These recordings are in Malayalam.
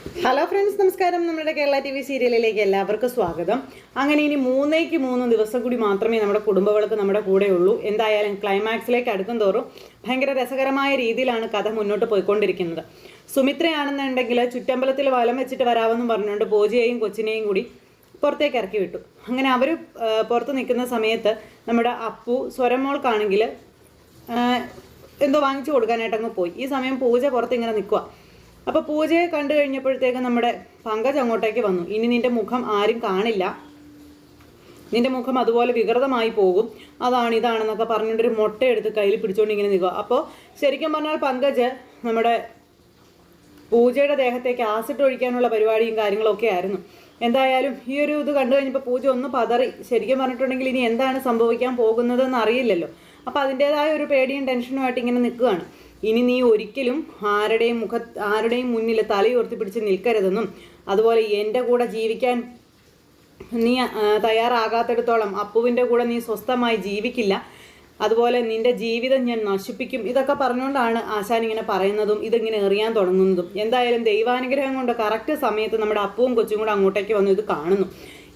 ഹലോ ഫ്രണ്ട്സ് നമസ്കാരം. നമ്മുടെ കേരള ടി വി സീരിയലിലേക്ക് എല്ലാവർക്കും സ്വാഗതം. അങ്ങനെ ഇനി മൂന്നേക്ക് മൂന്ന് ദിവസം കൂടി മാത്രമേ നമ്മുടെ കുടുംബവിളക്ക് നമ്മുടെ കൂടെയുള്ളൂ എന്തായാലും ക്ലൈമാക്സിലേക്ക് അടുക്കും തോറും ഭയങ്കര രസകരമായ രീതിയിലാണ് കഥ മുന്നോട്ട് പോയിക്കൊണ്ടിരിക്കുന്നത്. സുമിത്രയാണെന്നുണ്ടെങ്കിൽ ചുറ്റമ്പലത്തിൽ വലം വെച്ചിട്ട് വരാമെന്നും പറഞ്ഞുകൊണ്ട് പൂജയെയും കൊച്ചിനെയും കൂടി പുറത്തേക്ക് ഇറക്കി വിട്ടു. അങ്ങനെ അവർ പുറത്ത് നിൽക്കുന്ന സമയത്ത് നമ്മുടെ അപ്പു സ്വരമോൾക്കാണെങ്കിൽ എന്തോ വാങ്ങിച്ചു കൊടുക്കാനായിട്ട് അങ്ങ് പോയി. ഈ സമയം പൂജ പുറത്ത് ഇങ്ങനെ നിൽക്കുക അപ്പോൾ പൂജയെ കണ്ടു കഴിഞ്ഞപ്പോഴത്തേക്ക് നമ്മുടെ പങ്കജ് അങ്ങോട്ടേക്ക് വന്നു. ഇനി നിന്റെ മുഖം ആരും കാണില്ല. നിന്റെ മുഖം അതുപോലെ വികൃതമായി പോകും. അതാണ് ഇതാണെന്നൊക്കെ പറഞ്ഞുകൊണ്ടൊരു മുട്ട എടുത്ത് കയ്യിൽ പിടിച്ചുകൊണ്ട് ഇങ്ങനെ നിൽക്കുക. അപ്പോൾ ശരിക്കും പറഞ്ഞാൽ പങ്കജ് നമ്മുടെ പൂജയുടെ ദേഹത്തേക്ക് ആസിഡ് ഒഴിക്കാനുള്ള പരിപാടിയും കാര്യങ്ങളൊക്കെ ആയിരുന്നു. എന്തായാലും ഈ ഒരു ഇത് കണ്ടു കഴിഞ്ഞപ്പോൾ പൂജ ഒന്ന് പതറി. ശരിക്കും പറഞ്ഞിട്ടുണ്ടെങ്കിൽ ഇനി എന്താണ് സംഭവിക്കാൻ പോകുന്നതെന്ന് അറിയില്ലല്ലോ. അപ്പോൾ അതിന്റേതായ ഒരു പേടിയും ടെൻഷനുമായിട്ട് ഇങ്ങനെ നിൽക്കുകയാണ്. ഇനി നീ ഒരിക്കലും ആരുടെയും മുഖ ആരുടെയും മുന്നിൽ തലയുയർത്തി പിടിച്ച് നിൽക്കരുതെന്നും അതുപോലെ എന്റെ കൂടെ ജീവിക്കാൻ നീ തയ്യാറാകാത്തിടത്തോളം അപ്പുവിന്റെ കൂടെ നീ സ്വസ്ഥമായി ജീവിക്കില്ല. അതുപോലെ നിന്റെ ജീവിതം ഞാൻ നശിപ്പിക്കും. ഇതൊക്കെ പറഞ്ഞുകൊണ്ടാണ് ആശാൻ ഇങ്ങനെ പറയുന്നതും ഇതിങ്ങനെ എറിയാൻ തുടങ്ങുന്നതും. എന്തായാലും ദൈവാനുഗ്രഹം കൊണ്ട് കറക്റ്റ് സമയത്ത് നമ്മുടെ അപ്പുവും കൊച്ചും കൂടെ അങ്ങോട്ടേക്ക് വന്നു ഇത് കാണുന്നു.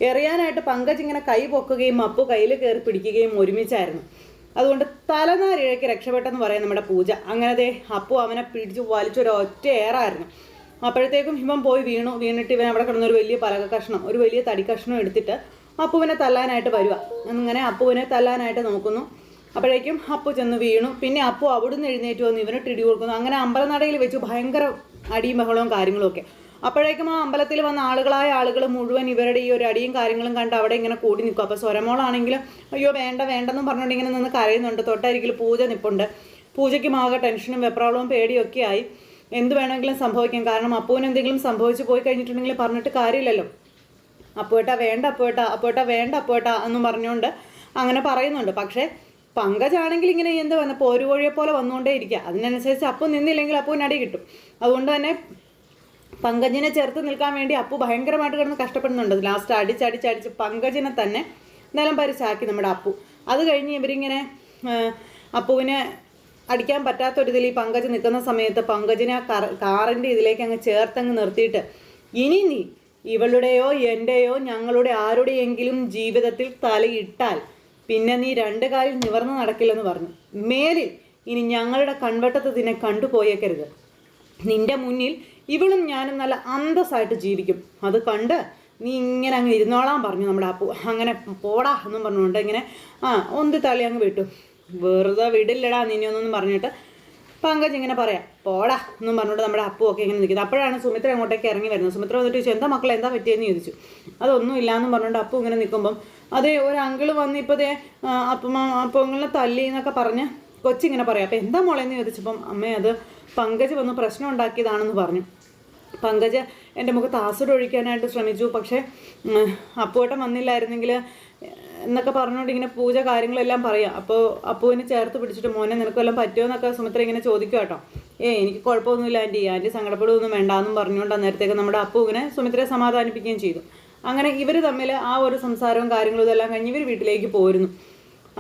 എറിയാനായിട്ട് പങ്കജ് ഇങ്ങനെ കൈ പൊക്കുകയും അപ്പു കയ്യിൽ കയറി പിടിക്കുകയും ഒരുമിച്ചായിരുന്നു. അതുകൊണ്ട് തലനാരിഴയ്ക്ക് രക്ഷപ്പെട്ടെന്ന് പറയാം നമ്മുടെ പൂജ. അങ്ങനത്തെ അപ്പു അവനെ പിടിച്ച് വലിച്ചൊരു ഒറ്റ ഏറായിരുന്നു. അപ്പോഴത്തേക്കും ഇവൻ പോയി വീണു. വീണിട്ട് ഇവൻ അവിടെ കിടന്നൊരു വലിയ പലക കഷ്ണം ഒരു വലിയ തടി കഷ്ണം എടുത്തിട്ട് അപ്പുവിനെ തല്ലാനായിട്ട് വരിക അങ്ങനെ അപ്പുവിനെ തല്ലാനായിട്ട് നോക്കുന്നു. അപ്പോഴേക്കും അപ്പു ചെന്ന് വീണു. പിന്നെ അപ്പു അവിടുന്ന് എഴുന്നേറ്റ് വന്ന് ഇവന് ഇടി കൊടുക്കുന്നു. അങ്ങനെ അമ്പലനടയിൽ വെച്ച് ഭയങ്കര അടിയും ബഹളവും കാര്യങ്ങളും ഒക്കെ. അപ്പോഴേക്കും ആ അമ്പലത്തിൽ വന്ന ആളുകളായ ആളുകൾ മുഴുവൻ ഇവരുടെ ഈ ഒരു അടിയും കാര്യങ്ങളും കണ്ട് അവിടെ ഇങ്ങനെ കൂടി നിൽക്കും. അപ്പോൾ സ്വരമോളാണെങ്കിൽ അയ്യോ വേണ്ട വേണ്ടെന്നും പറഞ്ഞുകൊണ്ട് ഇങ്ങനെ നിന്ന് കരയുന്നുണ്ട്. തൊട്ടരികിൽ പൂജ നിൽപ്പുണ്ട് പൂജയ്ക്ക് ആകെ ടെൻഷനും വെപ്രാളവും പേടിയൊക്കെ ആയി. എന്ത് വേണമെങ്കിലും സംഭവിക്കാം. കാരണം അപ്പുവിന് എന്തെങ്കിലും സംഭവിച്ചു പോയി കഴിഞ്ഞിട്ടുണ്ടെങ്കിൽ പറഞ്ഞിട്ട് കാര്യമില്ലല്ലോ. അപ്പോട്ടാ വേണ്ട അപ്പോട്ടാ അപ്പോട്ടാ വേണ്ട അപ്പോട്ടാ എന്നും പറഞ്ഞുകൊണ്ട് അങ്ങനെ പറയുന്നുണ്ട്. പക്ഷേ പങ്കജാണെങ്കിൽ ഇങ്ങനെ എന്ത് വന്ന പോരുകോഴിയെ പോലെ വന്നുകൊണ്ടേ ഇരിക്കുക അതിനനുസരിച്ച് അപ്പം നിന്നില്ലെങ്കിൽ അപ്പുവിന് അടി കിട്ടും. അതുകൊണ്ട് തന്നെ പങ്കജിനെ ചേർത്ത് നിൽക്കാൻ വേണ്ടി അപ്പു ഭയങ്കരമായിട്ട് കിടന്ന് കഷ്ടപ്പെടുന്നുണ്ട്. ലാസ്റ്റ് അടിച്ചടിച്ചടിച്ച് പങ്കജിനെ തന്നെ നിലം പരിച്ചാക്കി നമ്മുടെ അപ്പു. അത് കഴിഞ്ഞ് ഇവരിങ്ങനെ അപ്പുവിനെ അടിക്കാൻ പറ്റാത്തൊരിതിൽ ഈ പങ്കജ് നിൽക്കുന്ന സമയത്ത് പങ്കജിനെ കറ കാറിന്റെ ഇതിലേക്ക് അങ്ങ് ചേർത്തങ്ങ് നിർത്തിയിട്ട് ഇനി നീ ഇവളുടെയോ എന്റെയോ ഞങ്ങളുടെ ആരുടെയെങ്കിലും ജീവിതത്തിൽ തലയിട്ടാൽ പിന്നെ നീ രണ്ട് കാലിൽ നിവർന്ന് നടക്കില്ലെന്ന് പറഞ്ഞു. മേലിൽ ഇനി ഞങ്ങളുടെ കൺവട്ടത്ത് നിന്നെ കണ്ടുപോയേക്കരുത്. നിന്റെ മുന്നിൽ ഇവളും ഞാനും നല്ല അന്തസ്സായിട്ട് ജീവിക്കും. അത് കണ്ട് നീ ഇങ്ങനെ അങ്ങ് ഇരുന്നോളാൻ പറഞ്ഞു നമ്മുടെ അപ്പു. അങ്ങനെ പോടാ എന്നും പറഞ്ഞുകൊണ്ട് ഇങ്ങനെ ആ ഒന്ന് തള്ളി അങ്ങ് വിട്ടു. വെറുതെ വിടില്ലടാ നിന്നെ ഒന്നും പറഞ്ഞിട്ട്. പങ്കജ് ഇങ്ങനെ പറയാം പോടാ എന്നും പറഞ്ഞുകൊണ്ട് നമ്മുടെ അപ്പു ഒക്കെ ഇങ്ങനെ നിൽക്കുന്നത് അപ്പോഴാണ് സുമിത്ര അങ്ങോട്ടേക്ക് ഇറങ്ങി വരുന്നത്. സുമിത്ര വന്നിട്ട് ചോദിച്ചു എന്താ മക്കളെ എന്താ പറ്റിയെന്ന് ചോദിച്ചു. അതൊന്നും ഇല്ലാന്നും പറഞ്ഞുകൊണ്ട് അപ്പു ഇങ്ങനെ നിൽക്കുമ്പം അതേ ഒരു അങ്കിൾ വന്ന് ഇപ്പോൾ ദേ അപ്പം അപ്പങ്ങളെ തല്ലി എന്നൊക്കെ പറഞ്ഞ് കൊച്ചിങ്ങനെ പറയാം. അപ്പം എന്താ മോളെന്ന് ചോദിച്ചപ്പം അമ്മേ അത് പങ്കജ് വന്ന് പ്രശ്നം ഉണ്ടാക്കിയതാണെന്ന് പറഞ്ഞു. പങ്കജ് എന്റെ മുഖത്ത് ആസിഡ് ഒഴിക്കാനായിട്ട് ശ്രമിച്ചു. പക്ഷേ അപ്പുവേട്ടൻ വന്നില്ലായിരുന്നെങ്കിൽ എന്നൊക്കെ പറഞ്ഞുകൊണ്ട് ഇങ്ങനെ പൂജ കാര്യങ്ങളെല്ലാം പറയാം. അപ്പോൾ അപ്പുവിനെ ചേർത്ത് പിടിച്ചിട്ട് മോനെ നിനക്ക് വല്ലതും പറ്റുമോ എന്നൊക്കെ സുമിത്ര ഇങ്ങനെ ചോദിക്കും കേട്ടോ ഏ എനിക്ക് കുഴപ്പമൊന്നുമില്ല ആന്റി. ആന്റി സങ്കടപ്പെടുകയൊന്നും വേണ്ടാന്നും പറഞ്ഞുകൊണ്ട് അന്നേരത്തേക്ക് നമ്മുടെ അപ്പു ഇങ്ങനെ സുമിത്രയെ സമാധാനിപ്പിക്കുകയും ചെയ്തു. അങ്ങനെ ഇവർ തമ്മിൽ ആ ഒരു സംസാരവും കാര്യങ്ങളും ഇതെല്ലാം കഴിഞ്ഞ് ഇവർ വീട്ടിലേക്ക് പോയിരുന്നു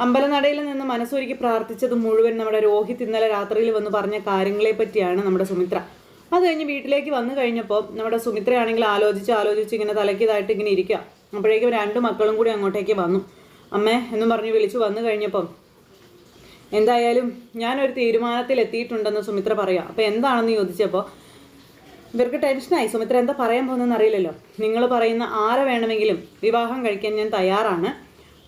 അമ്പലനടയിൽ നിന്ന് മനസ്സൊരുക്കി പ്രാർത്ഥിച്ചത് മുഴുവൻ നമ്മുടെ രോഹിത് ഇന്നലെ രാത്രിയിൽ വന്ന് പറഞ്ഞ കാര്യങ്ങളെ പറ്റിയാണ് നമ്മുടെ സുമിത്ര. അത് കഴിഞ്ഞ് വീട്ടിലേക്ക് വന്നു കഴിഞ്ഞപ്പോൾ നമ്മുടെ സുമിത്രയാണെങ്കിൽ ആലോചിച്ച് ആലോചിച്ച് ഇങ്ങനെ തലക്കിയതായിട്ട് ഇങ്ങനെ ഇരിക്കുക. അപ്പോഴേക്കും രണ്ട് മക്കളും കൂടി അങ്ങോട്ടേക്ക് വന്നു. അമ്മേ എന്നും പറഞ്ഞ് വിളിച്ചു വന്നു കഴിഞ്ഞപ്പം എന്തായാലും ഞാനൊരു തീരുമാനത്തിൽ എത്തിയിട്ടുണ്ടെന്ന് സുമിത്ര പറയാം. അപ്പോൾ എന്താണെന്ന് ചോദിച്ചപ്പോൾ ഇവർക്ക് ടെൻഷനായി. സുമിത്ര എന്താ പറയാൻ പോകുന്നതെന്ന് അറിയില്ലല്ലോ. നിങ്ങൾ പറയുന്ന ആരെ വേണമെങ്കിലും വിവാഹം കഴിക്കാൻ ഞാൻ തയ്യാറാണ്.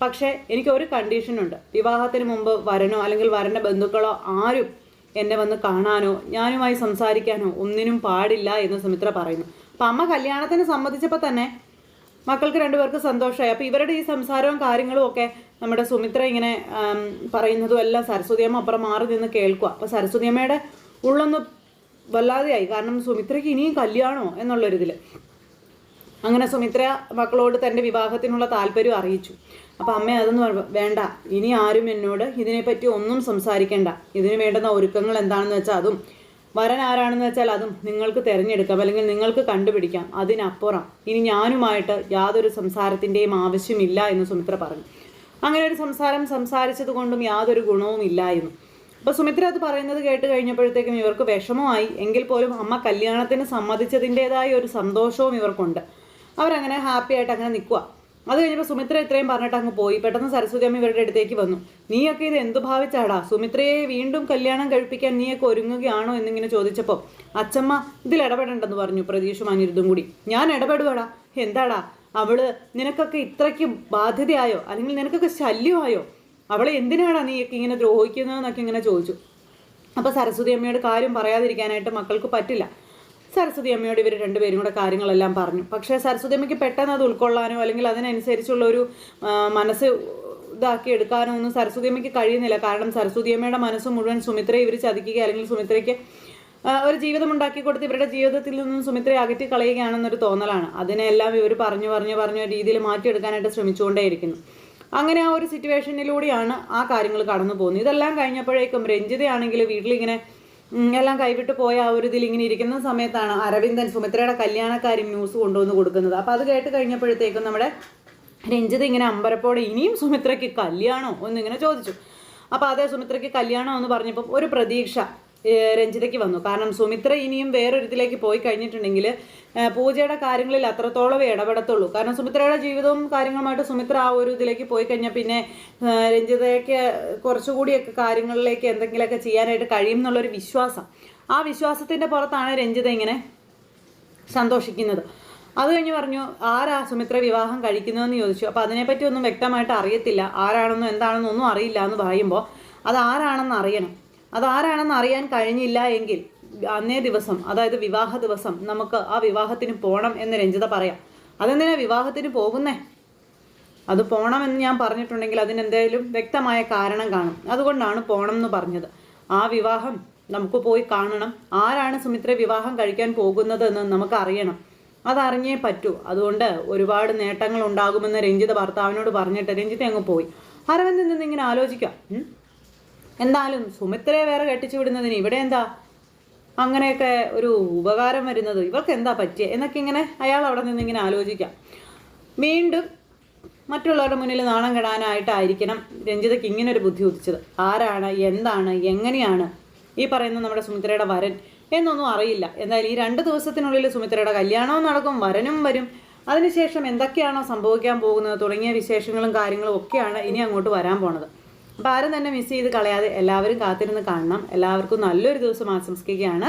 പക്ഷേ എനിക്ക് ഒരു കണ്ടീഷനുണ്ട്. വിവാഹത്തിന് മുമ്പ് വരനോ അല്ലെങ്കിൽ വരന്റെ ബന്ധുക്കളോ ആരും എന്നെ വന്ന് കാണാനോ ഞാനുമായി സംസാരിക്കാനോ ഒന്നിനും പാടില്ല എന്ന് സുമിത്ര പറയുന്നു. അപ്പം അമ്മ കല്യാണത്തിന് സംബന്ധിച്ചപ്പോൾ തന്നെ മക്കൾക്ക് രണ്ടുപേർക്ക് സന്തോഷമായി. അപ്പോൾ ഇവരുടെ ഈ സംസാരവും കാര്യങ്ങളും ഒക്കെ നമ്മുടെ സുമിത്ര ഇങ്ങനെ പറയുന്നതും എല്ലാം സരസ്വതി അമ്മ അപ്പുറം മാറി നിന്ന് കേൾക്കുക അപ്പോൾ സരസ്വതി അമ്മയുടെ ഉള്ളൊന്ന് വല്ലാതെയായി. കാരണം സുമിത്രയ്ക്ക് ഇനിയും കല്യാണമോ എന്നുള്ളൊരിതിൽ അങ്ങനെ സുമിത്ര മക്കളോട് തന്റെ വിവാഹത്തിനുള്ള താല്പര്യം അറിയിച്ചു. അപ്പം അമ്മ അതൊന്നും വേണ്ട. ഇനി ആരും എന്നോട് ഇതിനെപ്പറ്റി ഒന്നും സംസാരിക്കേണ്ട. ഇതിന് വേണ്ടുന്ന ഒരുക്കങ്ങൾ എന്താണെന്ന് വെച്ചാൽ അതും വരൻ ആരാണെന്ന് വെച്ചാൽ അതും നിങ്ങൾക്ക് തിരഞ്ഞെടുക്കാം. അല്ലെങ്കിൽ നിങ്ങൾക്ക് കണ്ടുപിടിക്കാം. അതിനപ്പുറം ഇനി ഞാനുമായിട്ട് യാതൊരു സംസാരത്തിന്റെയും ആവശ്യമില്ല എന്ന് സുമിത്ര പറഞ്ഞു. അങ്ങനെ ഒരു സംസാരം സംസാരിച്ചത് കൊണ്ടും യാതൊരു ഗുണവും ഇല്ലായിരുന്നു. അപ്പോൾ സുമിത്ര അത് പറയുന്നത് കേട്ട് കഴിഞ്ഞപ്പോഴത്തേക്കും ഇവർക്ക് വിഷമമായി. എങ്കിൽ പോലും അമ്മ കല്യാണത്തിന് സമ്മതിച്ചതിന്റെതായ ഒരു സന്തോഷവും ഇവർക്കുണ്ട്. അവരങ്ങനെ ഹാപ്പി ആയിട്ട് അങ്ങനെ നിൽക്കുക അത് കഴിഞ്ഞപ്പോൾ സുമിത്ര ഇത്രയും പറഞ്ഞിട്ട് അങ്ങ് പോയി. പെട്ടെന്ന് സരസ്വതി അമ്മ ഇവരുടെ അടുത്തേക്ക് വന്നു. നീയൊക്കെ ഇത് എന്തു ഭാവിച്ചാടാ? സുമിത്രയെ വീണ്ടും കല്യാണം കഴിപ്പിക്കാൻ നീയൊക്കെ ഒരുങ്ങുകയാണോ? എന്നിങ്ങനെ ചോദിച്ചപ്പോൾ അച്ചമ്മ ഇതിൽ ഇടപെടണ്ടെന്ന് പറഞ്ഞു പ്രതീക്ഷും അനിരുദ്ധും കൂടി. ഞാൻ ഇടപെടുവാടാ. എന്താടാ? അവൾ നിനക്കൊക്കെ ഇത്രയ്ക്ക് ബാധ്യതയായോ? അല്ലെങ്കിൽ നിനക്കൊക്കെ ശല്യമായോ? അവളെ എന്തിനാടാ നീയൊക്കെ ഇങ്ങനെ ദ്രോഹിക്കുന്നതെന്നൊക്കെ ഇങ്ങനെ ചോദിച്ചു. അപ്പോൾ സരസ്വതി അമ്മയുടെ കാര്യം പറയാതിരിക്കാനായിട്ട് മക്കൾക്ക് പറ്റില്ല. സരസ്വതി അമ്മയോട് ഇവർ രണ്ടുപേരും കൂടെ കാര്യങ്ങളെല്ലാം പറഞ്ഞു. പക്ഷേ സരസ്വതി അമ്മയ്ക്ക് പെട്ടെന്ന് അത് ഉൾക്കൊള്ളാനോ അല്ലെങ്കിൽ അതിനനുസരിച്ചുള്ള ഒരു മനസ്സ് ഇതാക്കി എടുക്കാനോ ഒന്നും സരസ്വതി അമ്മയ്ക്ക് കഴിയുന്നില്ല. കാരണം സരസ്വതി അമ്മയുടെ മനസ്സ് മുഴുവൻ സുമിത്രയെ ഇവർ ചതിക്കുക അല്ലെങ്കിൽ സുമിത്രയ്ക്ക് ഒരു ജീവിതം ഉണ്ടാക്കി കൊടുത്ത് ഇവരുടെ ജീവിതത്തിൽ നിന്നും സുമിത്രയെ അകറ്റി കളയുകയാണെന്നൊരു തോന്നലാണ്. അതിനെല്ലാം ഇവർ പറഞ്ഞു പറഞ്ഞു പറഞ്ഞ രീതിയിൽ മാറ്റിയെടുക്കാനായിട്ട് ശ്രമിച്ചുകൊണ്ടേയിരിക്കുന്നു. അങ്ങനെ ആ ഒരു സിറ്റുവേഷനിലൂടെയാണ് ആ കാര്യങ്ങൾ കടന്നു പോകുന്നത് ഇതെല്ലാം കഴിഞ്ഞപ്പോഴേക്കും രഞ്ജിതയാണെങ്കിൽ വീട്ടിലിങ്ങനെ എല്ലാം കൈവിട്ട് പോയ ആ ഒരു ഇതിൽ ഇങ്ങനെ ഇരിക്കുന്ന സമയത്താണ് അരവിന്ദൻ സുമിത്രയുടെ കല്യാണക്കാരും ന്യൂസ് കൊണ്ടുവന്ന് കൊടുക്കുന്നത്. അപ്പോൾ അത് കേട്ട് കഴിഞ്ഞപ്പോഴത്തേക്കും നമ്മുടെ രഞ്ജിത് ഇങ്ങനെ അമ്പരപ്പോടെ ഇനിയും സുമിത്രയ്ക്ക് കല്യാണോ? എന്നിങ്ങനെ ചോദിച്ചു. അപ്പോൾ അതേ സുമിത്രയ്ക്ക് കല്യാണം എന്ന് പറഞ്ഞപ്പോൾ ഒരു പ്രതീക്ഷ രഞ്ജിതയ്ക്ക് വന്നു. കാരണം സുമിത്ര ഇനിയും വേറൊരിതിലേക്ക് പോയി കഴിഞ്ഞിട്ടുണ്ടെങ്കിൽ പൂജയുടെ കാര്യങ്ങളിൽ അത്രത്തോളം ഇടപെടത്തുള്ളൂ. കാരണം സുമിത്രയുടെ ജീവിതവും കാര്യങ്ങളുമായിട്ട് സുമിത്ര ആ ഒരു ഇതിലേക്ക് പോയി കഴിഞ്ഞാൽ പിന്നെ രഞ്ജിതയ്ക്ക് കുറച്ചുകൂടിയൊക്കെ കാര്യങ്ങളിലേക്ക് എന്തെങ്കിലുമൊക്കെ ചെയ്യാനായിട്ട് കഴിയും എന്നുള്ളൊരു വിശ്വാസം. ആ വിശ്വാസത്തിന്റെ പുറത്താണ് രഞ്ജിത ഇങ്ങനെ സന്തോഷിക്കുന്നത്. അത് കഴിഞ്ഞ് പറഞ്ഞു ആരാ സുമിത്ര വിവാഹം കഴിക്കുന്നതെന്ന് ചോദിച്ചു. അപ്പോൾ അതിനെപ്പറ്റി ഒന്നും വ്യക്തമായിട്ട് അറിയത്തില്ല. ആരാണെന്നോ എന്താണെന്നോ ഒന്നും അറിയില്ല എന്ന് പറയുമ്പോൾ അത് ആരാണെന്ന് അറിയണം. അത് ആരാണെന്ന് അറിയാൻ കഴിഞ്ഞില്ല എങ്കിൽ അന്നേ ദിവസം അതായത് വിവാഹ ദിവസം നമുക്ക് ആ വിവാഹത്തിന് പോകണം എന്ന് രഞ്ജിത പറയാം. അതെന്തിനാ വിവാഹത്തിന് പോകുന്നേ? അത് പോകണമെന്ന് ഞാൻ പറഞ്ഞിട്ടുണ്ടെങ്കിൽ അതിനെന്തേലും വ്യക്തമായ കാരണം കാണും. അതുകൊണ്ടാണ് പോണം എന്ന് പറഞ്ഞത്. ആ വിവാഹം നമുക്ക് പോയി കാണണം. ആരാണ് സുമിത്ര വിവാഹം കഴിക്കാൻ പോകുന്നത് എന്ന് നമുക്ക് അറിയണം. അതറിഞ്ഞേ പറ്റൂ. അതുകൊണ്ട് ഒരുപാട് നേട്ടങ്ങൾ ഉണ്ടാകുമെന്ന് രഞ്ജിത ഭർത്താവിനോട് പറഞ്ഞിട്ട് രഞ്ജിത അങ്ങ് പോയി. അരവിന്ദ് നിന്ന് ഇങ്ങനെ ആലോചിക്കാം. ഉം? എന്തായാലും സുമിത്രയെ വേറെ കെട്ടിച്ചു വിടുന്നതിന് ഇവിടെ എന്താ? അങ്ങനെയൊക്കെ ഒരു ഉപകാരം വരുന്നത്. ഇവർക്ക് എന്താ പറ്റിയ? എന്നൊക്കെ ഇങ്ങനെ അയാൾ അവിടെ നിന്ന് ഇങ്ങനെ ആലോചിക്കാം. വീണ്ടും മറ്റുള്ളവരുടെ മുന്നിൽ നാണം കെടാനായിട്ടായിരിക്കണം രഞ്ജിതയ്ക്ക് ഇങ്ങനെ ഒരു ബുദ്ധി ഉദിച്ചത്. ആരാണ്? എന്താണ്? എങ്ങനെയാണ് ഈ പറയുന്ന നമ്മുടെ സുമിത്രയുടെ വരൻ? എന്നൊന്നും അറിയില്ല. എന്തായാലും ഈ രണ്ട് ദിവസത്തിനുള്ളിൽ സുമിത്രയുടെ കല്യാണവും നടക്കും വരനും വരും. അതിനുശേഷം എന്തൊക്കെയാണോ സംഭവിക്കാൻ പോകുന്നത്? തുടങ്ങിയ വിശേഷങ്ങളും കാര്യങ്ങളും ഒക്കെയാണ് ഇനി അങ്ങോട്ട് വരാൻ പോണത്. അപ്പോൾ ആരും തന്നെ മിസ് ചെയ്ത് കളയാതെ എല്ലാവരും കാത്തിരുന്ന് കാണണം. എല്ലാവർക്കും നല്ലൊരു ദിവസം ആശംസിക്കുകയാണ്.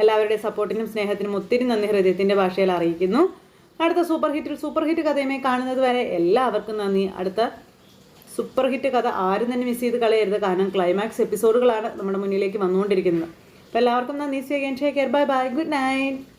എല്ലാവരുടെയും സപ്പോർട്ടിനും സ്നേഹത്തിനും ഒത്തിരി നന്ദി ഹൃദയത്തിന്റെ ഭാഷയിൽ അറിയിക്കുന്നു. അടുത്ത സൂപ്പർ ഹിറ്റിൽ സൂപ്പർ ഹിറ്റ് കഥയുമായി കാണുന്നത് വരെ എല്ലാവർക്കും നന്ദി. അടുത്ത സൂപ്പർ ഹിറ്റ് കഥ ആരും തന്നെ മിസ് ചെയ്ത് കളയരുത്. കാരണം ക്ലൈമാക്സ് എപ്പിസോഡുകളാണ് നമ്മുടെ മുന്നിലേക്ക് വന്നുകൊണ്ടിരിക്കുന്നത്. അപ്പോൾ എല്ലാവർക്കും നന്ദി. Say care bye bye good night